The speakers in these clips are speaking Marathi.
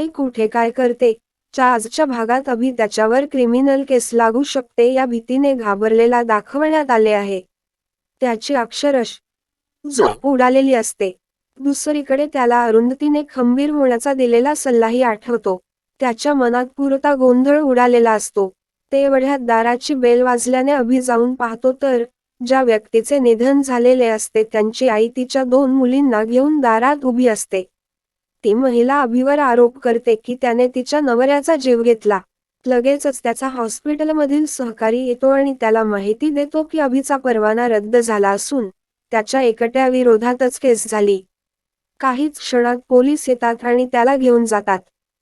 आई कुठे काय करते? च्या आजच्या भागात अभि त्याच्यावर क्रिमिनल केस लागू शकते या भीतीने घाबरलेला दाखवण्यात आले आहे. त्याची अक्षरश झोप उडालेली असते. दुसरीकडे त्याला अरुंधतीने खंबीर होण्याचा दिलेला सल्लाही आठवतो. त्याच्या मनात पुरता गोंधळ उडालेला असतो. ते एवढ्यात दाराची बेल वाजल्याने अभि जाऊन पाहतो तर ज्या व्यक्तीचे निधन झालेले असते त्यांची आई तिच्या दोन मुलींना घेऊन दारात उभी असते. ती महिला अभिवर आरोप करते की त्याने तिच्या नवऱ्याचा जीव घेतला. लगेचच त्याचा हॉस्पिटलमधील सहकारी येतो आणि त्याला माहिती देतो की अभिचा परवाना रद्द झाला असून त्याच्या एकट्या विरोधातच केस झाली. काहीच क्षणात पोलीस येतात आणि त्याला घेऊन जातात.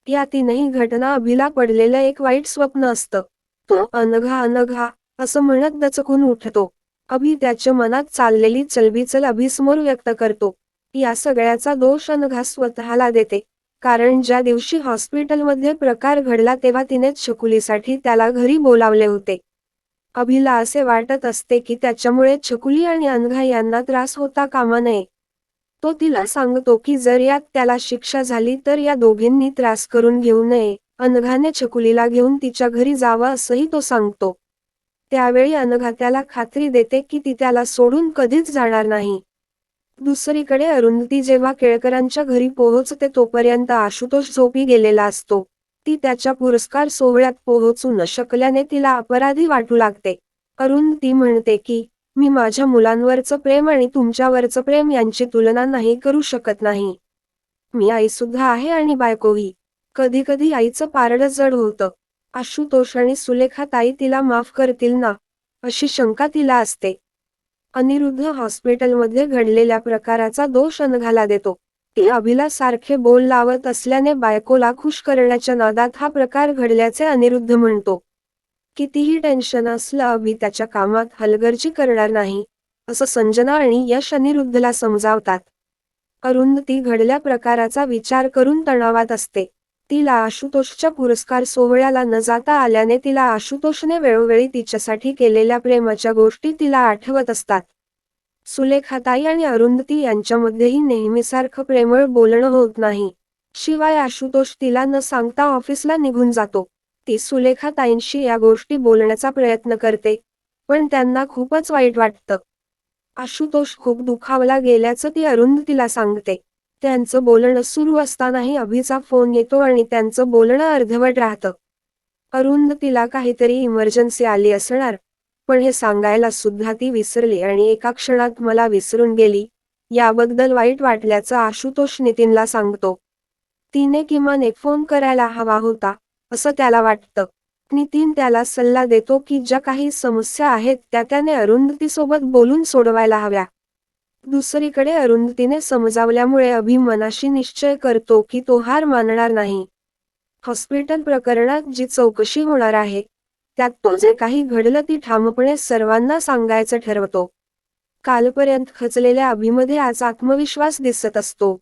या तीनही घटना अभिला पडलेलं एक वाईट स्वप्न असतं. तो अनघा अनघा असं म्हणत दचकून उठतो. अभि त्याच्या मनात चाललेली चलबिचल अभिसमोर व्यक्त करतो. या सगळ्याचा दोष अनघा स्वतःला देते. कारण ज्या दिवशी हॉस्पिटलमध्ये प्रकार घडला तेव्हा तिनेच छकुलीसाठी त्याला घरी बोलावले होते. अभिला असे वाटत असते की त्याच्यामुळे छकुली आणि अनघा यांना त्रास होता कामा नये. तो तिला सांगतो की जर यात त्याला शिक्षा झाली तर या दोघींनी त्रास करून घेऊ नये अनघाने छकुलीला घेऊन तिच्या घरी जावं असंही तो सांगतो. त्यावेळी अनघा त्याला खात्री देते की ती त्याला सोडून कधीच जाणार नाही. दुसरीकडे अरुंधती जेव्हा केळकरांच्या घरी पोहोचते तोपर्यंत आशुतोष झोपी गेलेला असतो. ती त्याच्या पुरस्कार सोहळ्यात पोहोचू न शकल्याने तिला अपराधी वाटू लागते. अरुंधती म्हणते की मी माझ्या मुलांवरचं प्रेम आणि तुमच्यावरचं प्रेम यांची तुलना नाही करू शकत नाही. मी आई सुद्धा आहे आणि बायकोही कधी कधी आईचं पारडं जड होतं. आशुतोष आणि सुलेखा ताई तिला माफ करतील ना? अशी शंका तिला असते. अनिरुद्ध हॉस्पिटलमध्ये घडलेल्या प्रकाराचा दोष अनघाला देतो. ती अभिला सारखे बोल लावत असल्याने बायकोला खुश करण्याच्या नादात हा प्रकार घडल्याचे अनिरुद्ध म्हणतो. कितीही टेन्शन असलं अभि त्याच्या कामात हलगर्जी करणार नाही असं संजना आणि यश अनिरुद्धला समजावतात. अरुंधती घडल्या प्रकाराचा विचार करून तणावात असते. तिला आशुतोषच्या पुरस्कार सोहळ्याला न जाता आल्याने तिला आशुतोषने वेळोवेळी तिच्यासाठी केलेल्या प्रेमाच्या गोष्टी तिला आठवत असतात. सुलेखाताई आणि अरुंधती यांच्यामध्येही नेहमीसारखं प्रेमळ बोलणं होत नाही. शिवाय आशुतोष तिला न सांगता ऑफिसला निघून जातो. ती सुलेखाताईंशी या गोष्टी बोलण्याचा प्रयत्न करते पण त्यांना खूपच वाईट वाटतं. आशुतोष खूप दुखावला गेल्याचं ती अरुंधतीला सांगते. त्यांचं बोलणं सुरू असतानाही अभिचा फोन येतो आणि त्यांचं बोलणं अर्धवट राहतं. अरुंधतीला काहीतरी इमर्जन्सी आली असणार पण हे सांगायला सुद्धा ती विसरली आणि एका क्षणात मला विसरून गेली याबद्दल वाईट वाटल्याचं आशुतोष नितीनला सांगतो. तिने किमान एक फोन करायला हवा होता असं त्याला वाटतं. नितीन त्याला सल्ला देतो की ज्या काही समस्या आहेत त्या त्याने अरुंधतीसोबत बोलून सोडवायला हव्या. दुसरीकडे अरुंधतीने समजावल्यामुळे अभिमनाशी निश्चय करतो की तो हार मानणार नाही. हॉस्पिटल प्रकरणात जी चौकशी होणार आहे त्यात तो जे काही घडलं ती ठामपणे सर्वांना सांगायचं ठरवतो. कालपर्यंत खचलेल्या अभिमध्ये आज आत्मविश्वास दिसत असतो.